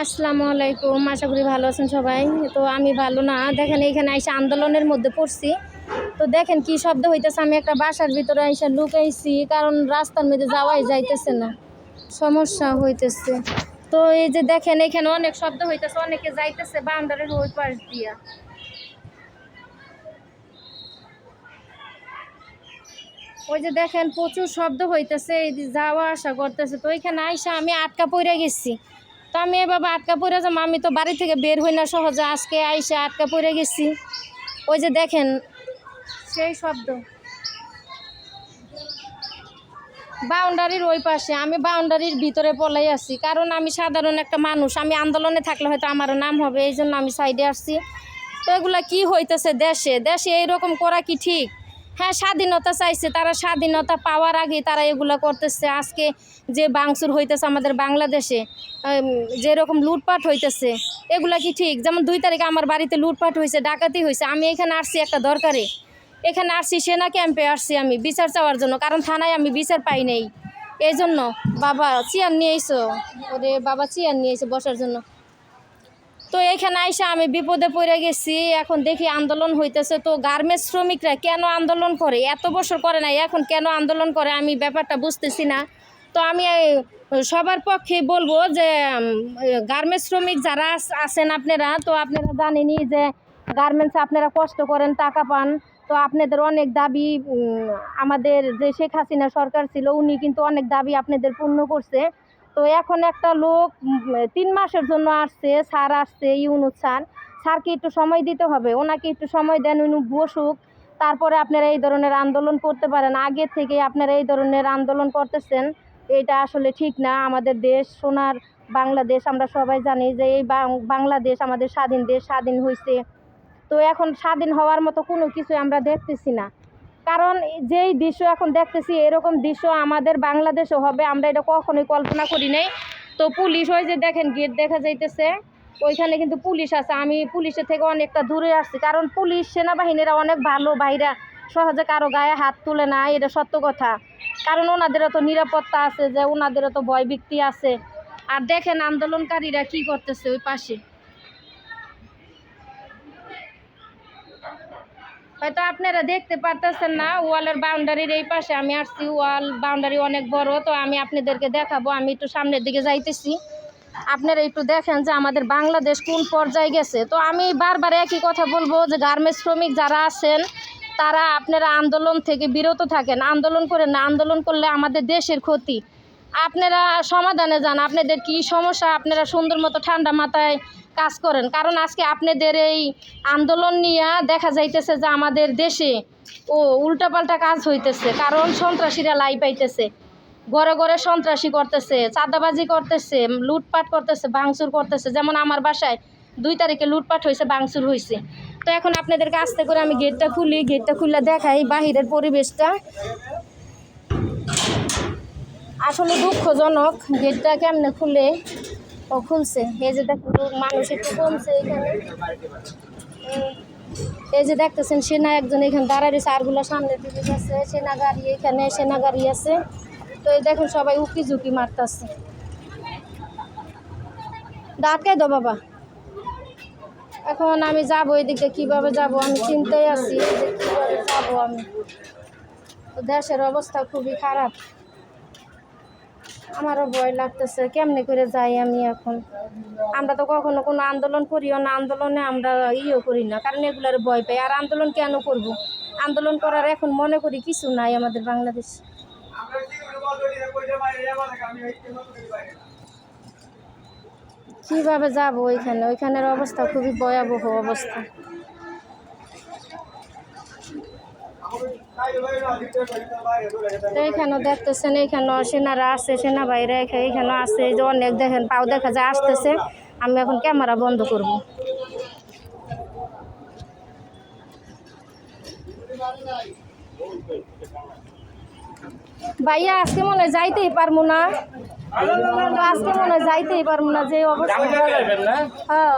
আসসালামু আলাইকুম, আশা করি ভালো আছেন সবাই। তো আমি ভালো না। দেখেন এইখানে এসে আন্দোলনের মধ্যে পড়ছি। তো দেখেন কি শব্দ হইতেছে, আমি একটা বাসার ভিতরে এসে লুকাইছি, কারণ রাস্তার মধ্যে যাওয়াই যাইতেছে না। সমস্যা হইতেছে। তো এই যে দেখেন, এখানে অনেক শব্দ হইতেছে, অনেকে যাইতেছে বাউন্ডারির ওই পাশ দিয়া। ওই যে দেখেন প্রচুর শব্দ হইতেছে যাওয়া আসা করতেছে। তো ওইখানে আইসা আমি আটকা পড়ে গেছি। তো আমি এভাবে আটকা পড়ে যাব, আমি তো বাড়ি থেকে বের হই না সহজে। আজকে আইসে আটকা পড়ে গেছি। ওই যে দেখেন, সেই শব্দ। বাউন্ডারির ওই পাশে, আমি বাউন্ডারির ভিতরে পলাই আছি। কারণ আমি সাধারণ একটা মানুষ, আমি আন্দোলনে থাকলে হয়তো আমারও নাম হবে এই জন্য আমি সাইডে আসছি। তো এগুলা কি হইতেছে দেশে? দেশে এইরকম করা কি ঠিক? হ্যাঁ স্বাধীনতা চাইছে, তারা স্বাধীনতা পাওয়ার আগে তারা এগুলা করতেছে। আজকে যে বাংসুর হইতেছে আমাদের বাংলাদেশে যেরকম লুটপাট হইতেছে, এগুলা কি ঠিক? যেমন দুই তারিখে আমার বাড়িতে লুটপাট হয়েছে ডাকাতি হয়েছে আমি এখানে আসছি একটা দরকারে। এখানে আসছি, সেনা ক্যাম্পে আসছি আমি, বিচার চাওয়ার জন্য, কারণ থানায় আমি বিচার পাই নাই। এই জন্য বাবা, চেয়ার নিয়ে এসো ওরে বাবা, চেয়ার নিয়ে বসার জন্য। তো এখানে আইসা আমি বিপদে পড়ে গেছি, এখন দেখি আন্দোলন হইতেছে। তো গার্মেন্টস শ্রমিকরা কেন আন্দোলন করে? এত বছর করে না এখন কেন আন্দোলন করে আমি ব্যাপারটা বুঝতেছি না। তো আমি সবার পক্ষে বলব যে গার্মেন্টস শ্রমিক যারা আছেন আপনারা, তো আপনারা জানেনই যে গার্মেন্টস আপনারা কষ্ট করেন, টাকা পান। তো আপনাদের অনেক দাবি আমাদের যে শেখ হাসিনা সরকার ছিল, উনি কিন্তু অনেক দাবি আপনাদের পূর্ণ করছে। তো এখন একটা লোক তিন মাসের জন্য আসছে, স্যার আসছে, ইউনুস স্যার। স্যারকে একটু সময় দিতে হবে, ওনাকে একটু সময় দেন, উনি বসুক। তারপরে আপনারা এই ধরনের আন্দোলন করতে পারেন। আগে থেকে আপনারা এই ধরনের আন্দোলন করতেছেন, এটা আসলে ঠিক না। আমাদের দেশ, সোনার বাংলাদেশ, আমরা সবাই জানি যে এই বাংলাদেশ আমাদের স্বাধীন দেশ, স্বাধীন হয়েছে তো এখন স্বাধীন হওয়ার মতো কোনো কিছু আমরা দেখতেছি না। কারণ যেই দৃশ্য এখন দেখতেছি, এরকম দৃশ্য আমাদের বাংলাদেশও হবে, আমরা এটা কখনোই কল্পনা করি নাই। তো পুলিশ ওই যে দেখেন, গেট দেখা যাইতেছে, ওইখানে কিন্তু পুলিশ আছে। আমি পুলিশের থেকে অনেকটা দূরে আসছি কারণ পুলিশ সেনাবাহিনীরা অনেক ভালো বাইরা সহজে কারও গায়ে হাত তুলে না, এটা সত্য কথা। কারণ ওনাদেরও তো নিরাপত্তা আছে, যে ওনাদেরও তো ভয় ভীতি আছে। আর দেখেন আন্দোলনকারীরা কি করতেছে ওই পাশে। হয়তো আপনারা দেখতে পারতেছেন না, ওয়ালের বাউন্ডারির এই পাশে আমি আসছি। ওয়াল বাউন্ডারি অনেক বড়, তো আমি আপনাদেরকে দেখাবো। আমি একটু সামনের দিকে যাইতেছি। আপনারা একটু দেখেন যে আমাদের বাংলাদেশ কোন পর্যায়ে গেছে। তো আমি বারবার একই কথা বলব যে গার্মেন্টস শ্রমিক যারা আছেন, তারা আপনারা আন্দোলন থেকে বিরত থাকেন। আন্দোলন করেন না, আন্দোলন করলে আমাদের দেশের ক্ষতি। আপনারা সমাধানে যান। আপনাদের কি সমস্যা? আপনারা সুন্দর মতো ঠান্ডা মাথায় কাজ করেন। কারণ আজকে আপনাদের এই আন্দোলন নিয়ে দেখা যাইতেছে যে আমাদের দেশে ও উল্টাপাল্টা কাজ হইতেছে। কারণ সন্ত্রাসীরা লাই পাইতেছে। ঘরে ঘরে সন্ত্রাসী করতেছে, চাঁদাবাজি করতেছে, লুটপাট করতেছে, ভাঙচুর করতেছে। যেমন আমার বাসায় দুই তারিখে লুটপাট হয়েছে ভাঙচুর হয়েছে তো এখন আপনাদেরকে আস্তে করে আমি গেটটা খুলি, গেটটা খুললে দেখাই বাহিরের পরিবেশটা। আসলে দুঃখজনক গেটটা কেমনে খুলে? ও খুলছে। এই যে দেখুন মানুষ একটু কমছে এখানে। এই যে দেখতেছেন, সেনা একজন এখানে দাঁড়ায় রয়েছে, আরগুলো সামনের দিকে আছে সেনা গাড়ি এখানে, সেনা গাড়ি আছে। তো এই দেখুন, সবাই উকি ঝুঁকি মারতেছে ডাকে দো বাবা? এখন আমি যাব এদিকে দিকে কীভাবে যাব? আমি চিন্তায় আছি যে কীভাবে যাব আমি। তো দেশের অবস্থা খুবই খারাপ। আমারও ভয় লাগতেছে, কেমনে করে যাই আমি এখন? আমরা তো কখনো কোনো আন্দোলন করিও না, আন্দোলনে আমরা ইয়েও করি না, কারণ এগুলার ভয় পাই। আর আন্দোলন কেন করব? আন্দোলন করার এখন মনে করি কিছু নাই আমাদের বাংলাদেশ। কীভাবে যাব ওইখানে? ওইখানের অবস্থা খুবই ভয়াবহ অবস্থা। তো এখানেও দেখতেছেন এখানেও সেনারা আসছে সেনা বাইরে এখানে আসছে এই যে অনেক দেখেন পাও দেখা যায় আসতেছে। আমি এখন ক্যামেরা বন্ধ করব। ভাইয়া আজকে মনে হয় যাইতেই পারব না। আজকে মনে হয় যাইতেই পারব না যে অবস্থা। হ্যাঁ।